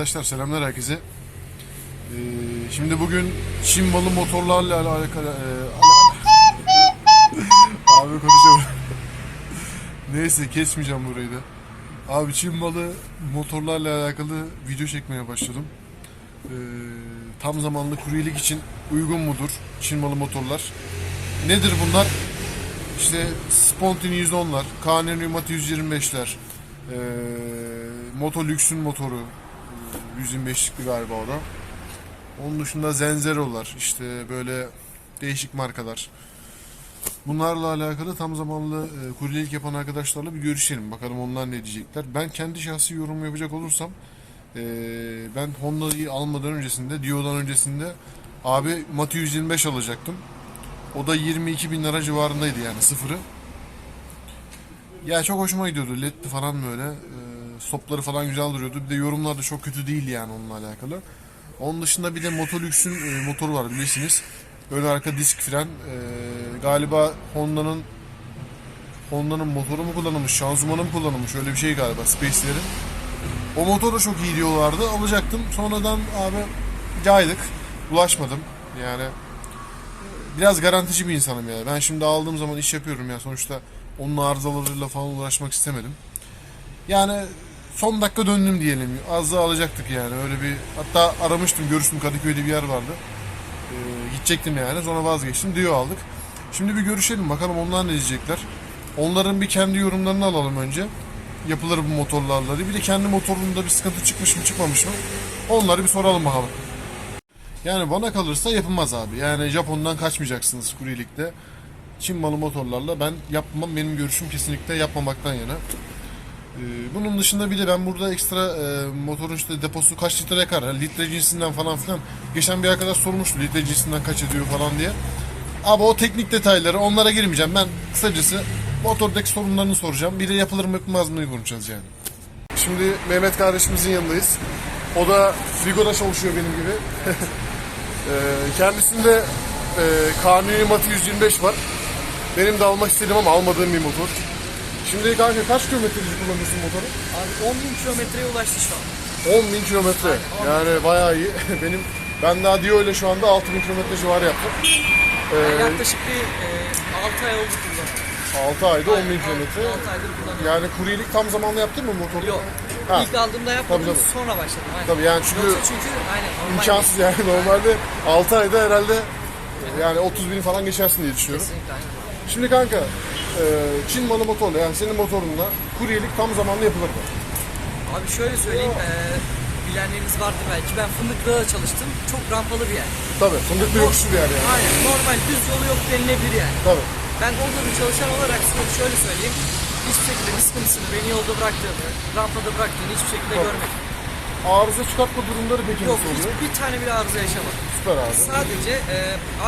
Arkadaşlar selamlar herkese. Ee, şimdi bugün Çin malı motorlarla alakalı... e, ala- Abi konuşamıyorum. Neyse kesmeyeceğim burayı da. Abi Çin malı motorlarla alakalı video çekmeye başladım. Ee, tam zamanlı kuryelik için uygun mudur Çin malı motorlar? Nedir bunlar? İşte Spontini 110'lar, KN Numat 125'ler, ee, Moto Lüks'ün motoru, ee, 125'likli galiba o da. Onun dışında Zenzero'lar, işte böyle değişik markalar. Bunlarla alakalı tam zamanlı e, kuryelik yapan arkadaşlarla bir görüşelim. Bakalım onlar ne diyecekler. Ben kendi şahsi yorum yapacak olursam e, ben Honda'yı almadan öncesinde, Dio'dan öncesinde abi Mati 125 alacaktım. O da 22 bin lira civarındaydı yani sıfırı. Ya çok hoşuma gidiyordu. LED'li falan böyle. E, stopları falan güzel duruyordu. Bir de yorumlar da çok kötü değil yani onunla alakalı. Onun dışında bir de Motolüks'ün e, motoru var bilirsiniz. Ön arka disk fren. E, galiba Honda'nın Honda'nın motoru mu kullanılmış, şanzımanı mı kullanılmış öyle bir şey galiba Space'lerin. O motor çok iyi diyorlardı. Alacaktım. Sonradan abi caydık. Ulaşmadım. Yani biraz garantici bir insanım yani. Ben şimdi aldığım zaman iş yapıyorum ya sonuçta onun arızalarıyla falan uğraşmak istemedim. Yani son dakika döndüm diyelim. Az daha alacaktık yani öyle bir hatta aramıştım görüştüm Kadıköy'de bir yer vardı. Ee, gidecektim yani sonra vazgeçtim diyor aldık. Şimdi bir görüşelim bakalım onlar ne diyecekler. Onların bir kendi yorumlarını alalım önce. Yapılır bu motorlarla diye. Bir de kendi motorunda bir sıkıntı çıkmış mı çıkmamış mı? Onları bir soralım bakalım. Yani bana kalırsa yapılmaz abi. Yani Japon'dan kaçmayacaksınız kuryelikte. Çin malı motorlarla ben yapmam. Benim görüşüm kesinlikle yapmamaktan yana. Ee, bunun dışında bir de ben burada ekstra e, motorun işte deposu kaç litre yakar, yani litre cinsinden falan filan. Geçen bir arkadaş sormuştu litre cinsinden kaç ediyor falan diye. Abi o teknik detayları onlara girmeyeceğim. Ben kısacası motordaki sorunlarını soracağım. Bir de yapılır mı yapılmaz mı konuşacağız yani. Şimdi Mehmet kardeşimizin yanındayız. O da Frigo'da çalışıyor benim gibi. Ee, kendisinde e, Kanuni Mati 125 var. Benim de almak istedim ama almadığım bir motor. Şimdi kanka kaç kilometrelik kullanıyorsun motoru? Abi 10 bin kilometreye ulaştı şu an. 10 bin kilometre. Yani bayağı iyi. Benim ben daha Dio ile şu anda 6 bin kilometre civarı yaptım. Yani yaklaşık bir e, 6 ay oldu kullanıyorum. 6 ayda 10 bin kilometre. 6 aydır kullanıyorum. Yani kuryelik tam zamanlı yaptın mı motoru? Yok. Ha. İlk aldığımda yapmadım Tabii, tabii. sonra başladım. Aynen. Tabii yani çünkü Yoksa çünkü aynen imkansız yani normalde 6 ayda herhalde yani 30 bin falan geçersin diye düşünüyorum. Kesinlikle aynen. Şimdi kanka e, Çin malı motorla yani senin motorunla kuryelik tam zamanlı yapılır mı? Abi şöyle söyleyeyim. E, bilenleriniz vardır belki. Ben Fındıklı'da çalıştım. Çok rampalı bir yer. Tabii fındıklı yokuşlu bir yer yani. Aynen. Normal düz yolu yok denilebilir yani. Tabii. Ben orada bir çalışan olarak size şöyle söyleyeyim. Hiçbir şekilde bir sıkıntısını beni yolda bıraktığını, rampada bıraktığını hiçbir şekilde görmedim. Arıza çıkartma durumları peki Yok nasıl oluyor? hiçbir tane bile arıza yaşamadım. Süper abi. Sadece e,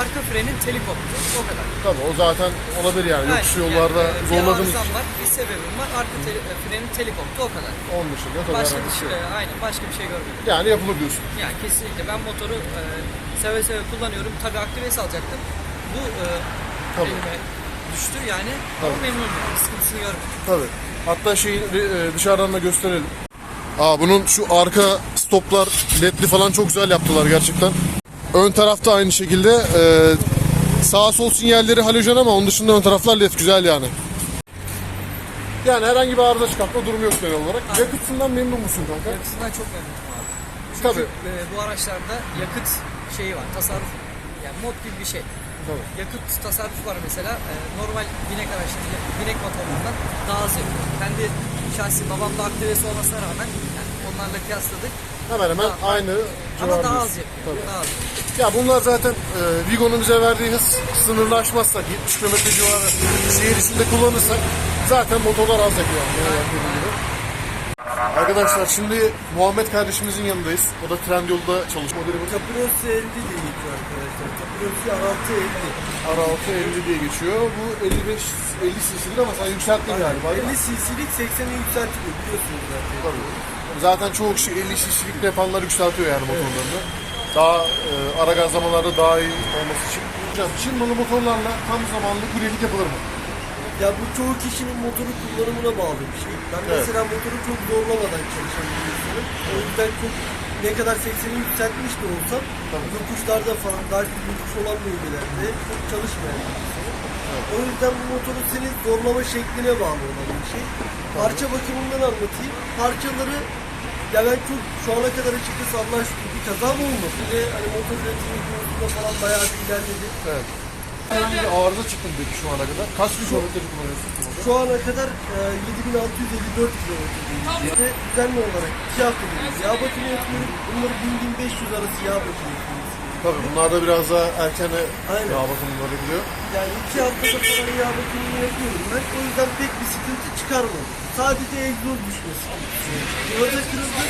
arka frenin teli koptu. O kadar. Tabii o zaten olabilir yani yokuşlu Aynen, yollarda yani, e, zorladığımız Bir arızam var, bir sebebim var. Arka teli- e, frenin teli koptu o kadar. onun dışında tabii Başka herhangi bir bir şey, şey yok. e, aynen başka bir şey görmedim. Yani yapılır diyorsun. Yani kesinlikle ben motoru e, seve seve kullanıyorum. Tabii aktivesi alacaktım. Bu e, Tabii. elime düştü yani. Tabii. Ama memnunum. yani, Sıkıntısını görmedim. Tabii. Hatta şeyi e, dışarıdan da gösterelim. Aa bunun şu arka stoplar ledli falan çok güzel yaptılar gerçekten. Ön tarafta aynı şekilde e, sağ sol sinyalleri halojen ama onun dışında ön taraflar led güzel yani. Yani herhangi bir arıza çıkartma durumu yok genel olarak. Yakıtından memnun musun kanka? Yakıtından çok memnunum abi. Çünkü Tabii. e, bu araçlarda yakıt şeyi var. Tasarruf. Yani mod gibi bir şey. Tabii. Yakıt tasarrufu var mesela. E, normal binek araçları, binek motorlarından daha az yakıyor. Kendi şahsi babamda aktivesi olmasına rağmen yani onlarla kıyasladık. Hemen hemen Daha- aynı Ama daha az yakıyor. Tabii. Daha az. Ya bunlar zaten e, Vigo'nun bize verdiği hız sınırlı aşmazsak 70 km civarı şehir içinde kullanırsak zaten motorlar az yakıyor. Yani, gibi. Arkadaşlar şimdi Muhammed kardeşimizin yanındayız. O da Trendyol'da çalışıyor. Modeli bu. Capriossi 50 diye geçiyor arkadaşlar. Capriossi R6 50. R6 50 diye geçiyor. Bu 55 50 cc'lik ama sen yükselttin galiba. değil mi? 50 cc'lik 80'e yükseltiliyor biliyorsunuz zaten. Tabii. Zaten çoğu kişi 50 cc'lik yapanlar yükseltiyor yani motorlarını. Daha e, ara gazlamalarda daha iyi olması için. Çin malı motorlarla tam zamanlı kuryelik yapılır mı? Ya bu çoğu kişinin motoru kullanımına bağlı bir şey. Ben Evet. mesela motoru çok zorlamadan çalışan bir insanım. O yüzden çok ne kadar 80'i yükseltmiş de olsam yokuşlarda falan daha çok yokuş olan bölgelerde çok çalışmayan bir insan. O yüzden bu motorun senin zorlama şekline bağlı olan bir şey. Parça bakımından anlatayım. Parçaları ya ben çok şu ana kadar açıkçası şükür bir kazam olmadı. Ve hani motor üretimi konusunda falan bayağı bir ilerledi. Evet. Herhangi bir arıza çıktı mı peki şu ana kadar? Kaç kilometre kullanıyorsun? Şu ana kadar e, 7654 kilometredeyiz. İşte düzenli olarak 2 haftadır yağ bakımı yapıyorum. Bunları 1000-1500 arası yağ bakımı yapıyoruz. Tabii bunlar da biraz daha erken Aynen. yağ bakımları gidiyor. Yani 2 haftada falan yağ bakımını yapıyorum ben. O yüzden pek bir sıkıntı çıkarmadım. Sadece egzoz düşmesi. Pivota kırıldı.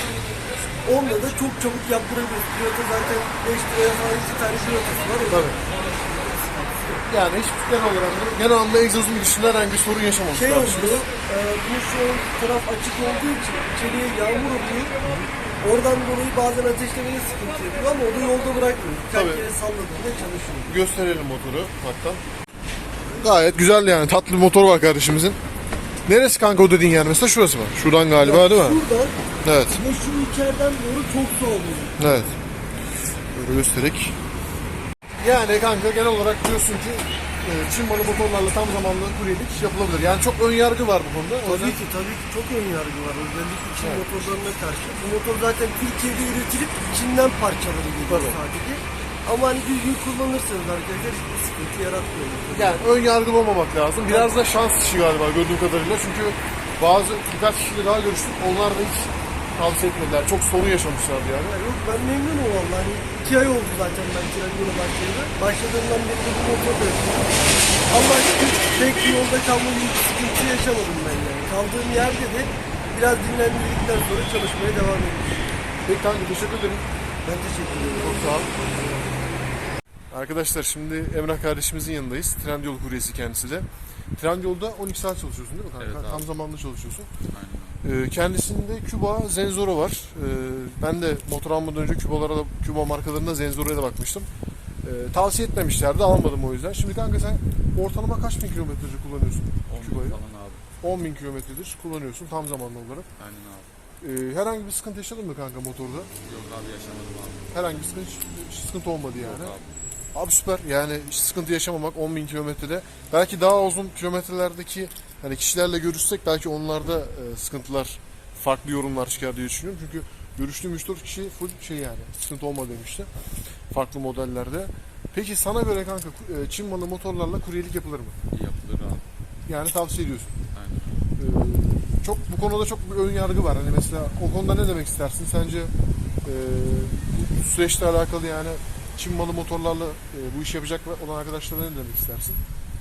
Onunla da çok çabuk yaptırabiliyoruz. Pivota zaten 5 liraya falan 2 tane pivotası var. Tabii. Yani hiç genel olarak genel anlamda egzozun gidişinde herhangi bir sorun yaşamamış. Şey oldu, e, bu şu an taraf açık olduğu için içeriye yağmur oluyor. Oradan dolayı bazen ateşlemeye sıkıntı yapıyor ama o da yolda bırakmıyor. Birkaç Tabii. kere salladığında çalışıyor. Gösterelim motoru hatta. Gayet güzel yani tatlı bir motor var kardeşimizin. Neresi kanka o dediğin yer mesela şurası mı? Şuradan galiba değil mi? Şuradan Evet. ve şu içeriden doğru çok soğuyor. Evet. Böyle göstererek. Yani kanka genel olarak diyorsun ki e, Çin malı motorlarla tam zamanlı kuryelik yapılabilir. Yani çok ön yargı var bu konuda. O yüzden Tabii ki tabii ki çok ön yargı var özellikle Çin motorlarına karşı. Bu motor zaten Türkiye'de üretilip Çin'den parçaları geliyor sadece. Ama hani düzgün kullanırsanız arkadaşlar hiçbir sıkıntı yaratmıyor. Yani ön yargılı olmamak lazım. Biraz da şans işi galiba gördüğüm kadarıyla. Çünkü bazı birkaç kişiyle daha görüştük. Onlar da hiç tavsiye etmediler. Çok sorun yaşamışlardı yani. Ya yok ben memnunum valla. Hani iki ay oldu zaten ben Trendyol'a başlayalı. Başladığımdan beri bu yapıyorum. Allah şükür pek yolda kalma gibi bir sıkıntı yaşamadım ben yani. Kaldığım yerde de biraz dinlendirdikten sonra çalışmaya devam ediyorum. Peki kanka teşekkür ederim. Ben teşekkür ederim. Çok sağ ol. Arkadaşlar şimdi Emrah kardeşimizin yanındayız. Trendyol kuryesi kendisi de. Trendyol'da 12 saat çalışıyorsun değil mi kanka? Evet abi. Tam zamanlı çalışıyorsun. Aynen. Ee, kendisinde Küba Zenzoro var. Ee, ben de motor almadan önce Kübalara da Küba markalarında Zenzoro'ya da bakmıştım. Ee, tavsiye etmemişlerdi almadım o yüzden. Şimdi kanka sen ortalama kaç bin kilometredir kullanıyorsun 10 Küba'yı? falan abi. 10 bin kilometredir kullanıyorsun tam zamanlı olarak. Aynen abi. Ee, herhangi bir sıkıntı yaşadın mı kanka motorda? Yok abi yaşamadım abi. Herhangi bir sıkıntı, sıkıntı olmadı yani. Yok abi. Abi süper yani hiç sıkıntı yaşamamak 10 bin kilometrede. Belki daha uzun kilometrelerdeki hani kişilerle görüşsek belki onlarda e, sıkıntılar, farklı yorumlar çıkar diye düşünüyorum. Çünkü görüştüğüm 3-4 kişi full şey yani sıkıntı olma demişti. Farklı modellerde. Peki sana göre kanka e, Çin malı motorlarla kuryelik yapılır mı? Yapılır abi. Yani tavsiye ediyorsun. Aynen. Ee, çok bu konuda çok bir ön yargı var. Hani mesela o konuda ne demek istersin? Sence e, bu süreçle alakalı yani Çin malı motorlarla e, bu işi yapacak olan arkadaşlara ne demek istersin?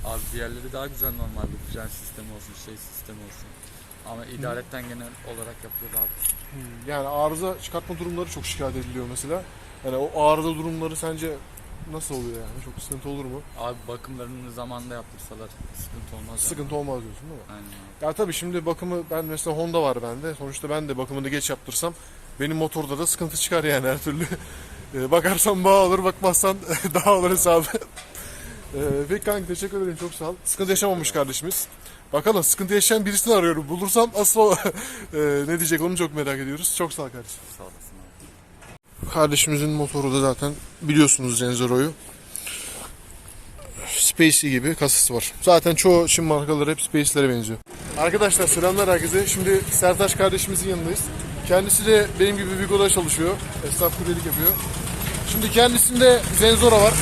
Abi diğerleri daha güzel normalde. Fren sistemi olsun, şey sistemi olsun. Ama idaretten genel olarak yapılır abi. Yani arıza çıkartma durumları çok şikayet ediliyor mesela. Yani o arıza durumları sence nasıl oluyor yani? Çok sıkıntı olur mu? Abi bakımlarını zamanında yaptırsalar sıkıntı olmaz. yani. Sıkıntı olmaz diyorsun değil mi? Aynen abi. Ya tabii şimdi bakımı ben mesela Honda var bende. Sonuçta ben de bakımını geç yaptırsam benim motorda da sıkıntı çıkar yani her türlü. Ee, Bakarsan bağ olur, bakmazsan daha olur hesabı. Ee, Peki kanka teşekkür ederim çok sağ ol. Sıkıntı yaşamamış kardeşimiz. Bakalım sıkıntı yaşayan birisini arıyorum. Bulursam asıl o Ee, ne diyecek onu çok merak ediyoruz. Çok sağ ol kardeşim. Sağ olasın abi. Kardeşimizin motoru da zaten biliyorsunuz Zenzoro'yu. Spacey gibi kasası var. Zaten çoğu Çin markaları hep Spacey'lere benziyor. Arkadaşlar selamlar herkese. Şimdi Sertaç kardeşimizin yanındayız. Kendisi de benim gibi Vigo'da çalışıyor. Esnaf kuryelik yapıyor. Şimdi kendisinde Zenzora var.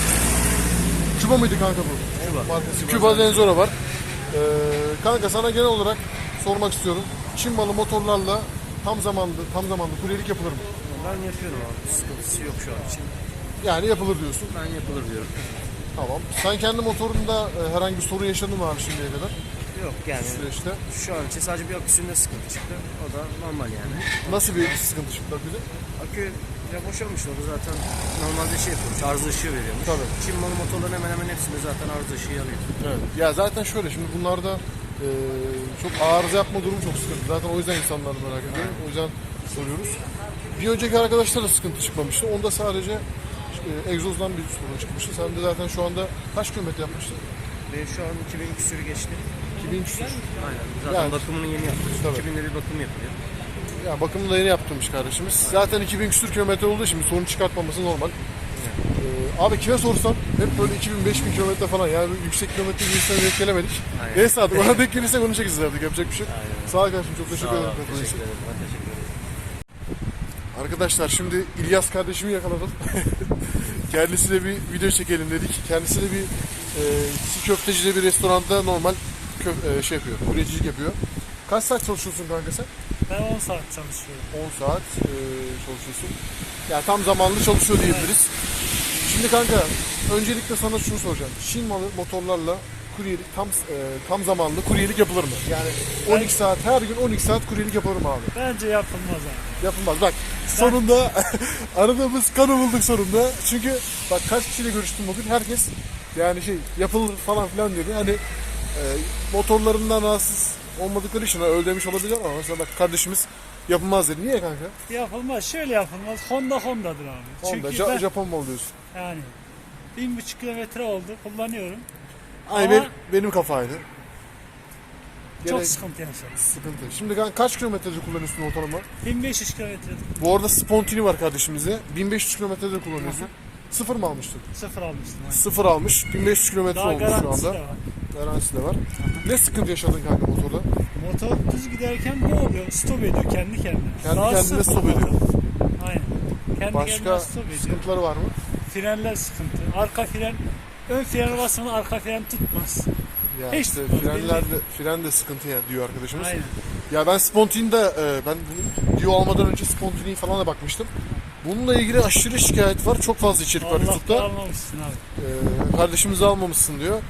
Küba mıydı kanka bu? Markası. Küba Zenzora var. Ee, kanka sana genel olarak sormak istiyorum. Çin malı motorlarla tam zamanlı tam zamanlı kuryelik yapılır mı? Ben yapıyorum abi. Sıkıntısı yok şu an için. Yani yapılır diyorsun. Ben yapılır diyorum. Tamam. Sen kendi motorunda e, herhangi bir sorun yaşadın mı abi şimdiye kadar Yok yani bu süreçte? şu an için sadece bir aküsünde sıkıntı çıktı. O da normal yani. Nasıl bir sıkıntı çıktı bir de? Akü ya da zaten normalde şey yapıyormuş. Arıza ışığı veriyormuş. Tabii. Çin malı motorların hemen hemen hepsinde zaten arıza ışığı alıyor. Evet. Ya zaten şöyle şimdi bunlarda e, çok arıza yapma durumu çok sıkıntı. Zaten o yüzden insanlar merak ediyor. O yüzden soruyoruz. Bir önceki arkadaşlar da sıkıntı çıkmamıştı. Onda sadece e, egzozdan bir sorun çıkmıştı. Sen de zaten şu anda kaç kilometre yapmıştın? Ve şu an 2000 küsürü geçti. 2000 küsur. Aynen. Zaten Yani- bakımını yeni yaptık. Tabii. 2000'de bir bakım yapılıyor. Ya bakımını da yeni yaptırmış kardeşimiz. Zaten 2000 küsür kilometre olduğu için bir sorun çıkartmaması normal. Ee, abi kime sorsam hep böyle 2000-5000 kilometre falan yani yüksek kilometre birisine denk gelemedik. Aynen. Neyse abi ona denk gelirsek onu çekeceğiz artık yapacak bir şey yok. Aynen. Sağ ol kardeşim çok teşekkür ederim. katıldığın için. teşekkür ederim. Ben teşekkür ederim. Arkadaşlar şimdi İlyas kardeşimi yakaladım. Kendisiyle bir video çekelim dedik. Kendisi de bir e, çiğ köftecide bir restoranda normal kö- e, şey yapıyor, kuryecilik yapıyor. Kaç saat çalışıyorsun kanka sen? Ben 10 saat çalışıyorum. 10 saat e, çalışıyorsun. Ya tam zamanlı çalışıyor diyebiliriz. Şimdi kanka öncelikle sana şunu soracağım. Malı motorlarla kuryelik tam e, tam zamanlı kuryelik yapılır mı? Yani 12 saat her gün 12 saat kuryelik yaparım abi. Bence yapılmaz abi. Yapılmaz. Bak sonunda aradığımız kanı bulduk sonunda. Çünkü bak kaç kişiyle görüştüm bugün. Herkes yani şey yapılır falan filan dedi. Hani e, motorlarından rahatsız olmadıkları için demiş olabilir ama mesela bak kardeşimiz yapılmaz dedi. Niye kanka? Yapılmaz. Şöyle yapılmaz. Honda Honda'dır abi. Honda, Çünkü Ja- ben Japon mu oluyorsun? yani bin buçuk kilometre oldu kullanıyorum. Ay Ama- benim, benim kafaydı. Çok sıkıntı yaşadım. sıkıntı. Şimdi kanka kaç kilometredir kullanıyorsun ortalama? 1500 kilometre Bu arada Spontini var kardeşimize. 1500 kilometredir kullanıyorsun. Sıfır mı almıştık? sıfır almıştım. abi. Sıfır almış. 1500 kilometre Daha olmuş şu garantisi anda. de var. Garantisi de var. Ne sıkıntı yaşadın kanka motorda? Motor düz giderken ne oluyor? Stop ediyor kendi kendine. Kendi Daha kendine stop motor. ediyor. Aynen. Kendi Başka stop ediyor. sıkıntıları var mı? Frenler sıkıntı. Arka fren ön fren basmadan arka fren tutmaz. Ya Hiç işte frenler de, fren de sıkıntı ya diyor arkadaşımız. Aynen. Ya ben Spontini'de e, ben bunu Dio almadan önce Spontini'yi falan da bakmıştım. Bununla ilgili aşırı şikayet var. Çok fazla içerik var Allah YouTube'da. almamışsın abi. E, kardeşimizi almamışsın diyor.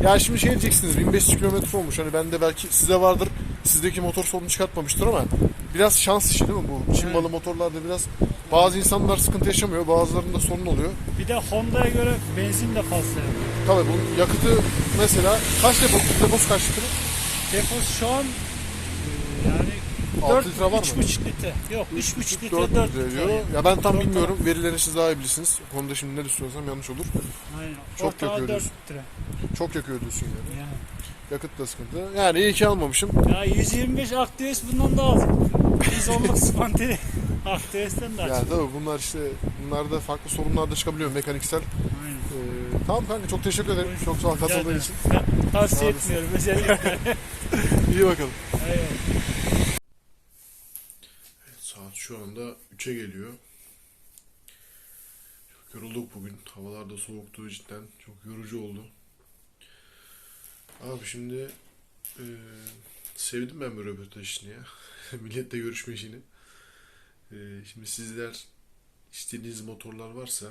Ya şimdi şey diyeceksiniz 1500 kilometre olmuş. Hani bende belki size vardır. Sizdeki motor sorunu çıkartmamıştır ama biraz şans işi değil mi bu? Çin malı motorlarda biraz bazı insanlar sıkıntı yaşamıyor. Bazılarında sorun oluyor. Bir de Honda'ya göre benzin de fazla yapıyor. Tabii bunun yakıtı mesela kaç depo, deposu kaç litre? Deposu şu an e, yani 6 4, litre var mı? 3,5 litre. Yok 3,5 litre 4 4 litre diyor. yani. Ya ben tam bilmiyorum. Verilerini siz daha iyi bilirsiniz. O konuda şimdi ne düşünüyorsam yanlış olur. Aynen. Çok Ortalama yakıyor 4 diyorsun. litre. Çok yakıyor diyorsun yani. Yani. Yakıt da sıkıntı. Yani iyi ki almamışım. Ya 125 Aktivist bundan daha az. Biz onluk spantili Aktivist'ten daha Ya az. tabii bunlar işte bunlarda farklı sorunlar da çıkabiliyor mekaniksel. Aynen. Ee, tamam kanka çok teşekkür ederim. Çok sağ ol katıldığın için. Ben tavsiye etmiyorum özellikle. İyi bakalım. Eyvallah. Saat şu anda 3'e geliyor. Çok yorulduk bugün. Havalar da soğuktu cidden. Çok yorucu oldu. Abi şimdi e, sevdim ben bu röportaj işini ya. Milletle görüşme işini. E, şimdi sizler istediğiniz motorlar varsa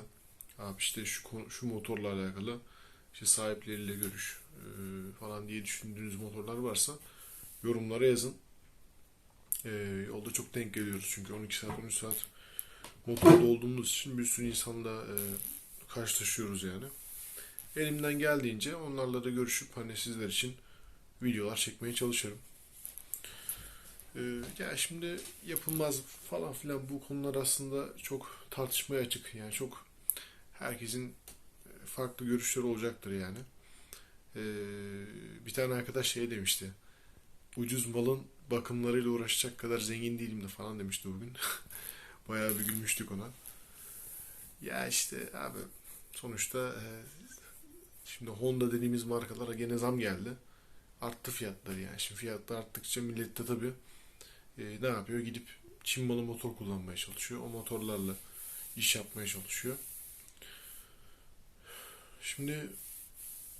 abi işte şu şu motorla alakalı işte sahipleriyle görüş e, falan diye düşündüğünüz motorlar varsa yorumlara yazın. Ee, yolda çok denk geliyoruz çünkü 12 saat 13 saat motorda olduğumuz için bir sürü insanla e, karşılaşıyoruz yani. Elimden geldiğince onlarla da görüşüp hani sizler için videolar çekmeye çalışırım. Ee, ya şimdi yapılmaz falan filan bu konular aslında çok tartışmaya açık yani çok herkesin e, farklı görüşleri olacaktır yani. Ee, bir tane arkadaş şey demişti ucuz malın bakımlarıyla uğraşacak kadar zengin değilim de falan demişti bugün. Bayağı bir gülmüştük ona. Ya işte abi sonuçta e, şimdi Honda dediğimiz markalara gene zam geldi. Arttı fiyatları yani. Şimdi fiyatlar arttıkça millet de tabii e, ne yapıyor? Gidip Çin malı motor kullanmaya çalışıyor. O motorlarla iş yapmaya çalışıyor. Şimdi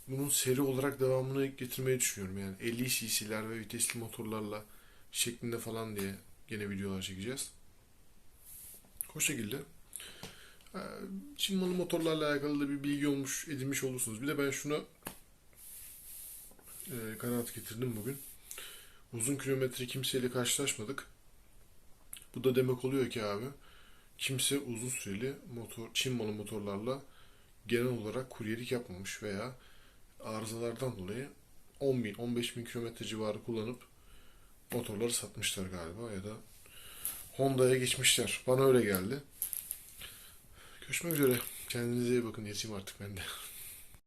bunun seri olarak devamını getirmeyi düşünüyorum. Yani 50 cc'ler ve vitesli motorlarla şeklinde falan diye gene videolar çekeceğiz. O şekilde. Ee, Çin malı motorlarla alakalı da bir bilgi olmuş, edinmiş olursunuz. Bir de ben şuna e, kanaat getirdim bugün. Uzun kilometre kimseyle karşılaşmadık. Bu da demek oluyor ki abi kimse uzun süreli motor, Çin malı motorlarla genel olarak kuryelik yapmamış veya arızalardan dolayı 10 bin, 15 bin kilometre civarı kullanıp motorları satmışlar galiba ya da Honda'ya geçmişler. Bana öyle geldi. Görüşmek üzere. Kendinize iyi bakın. Yeteyim artık ben de.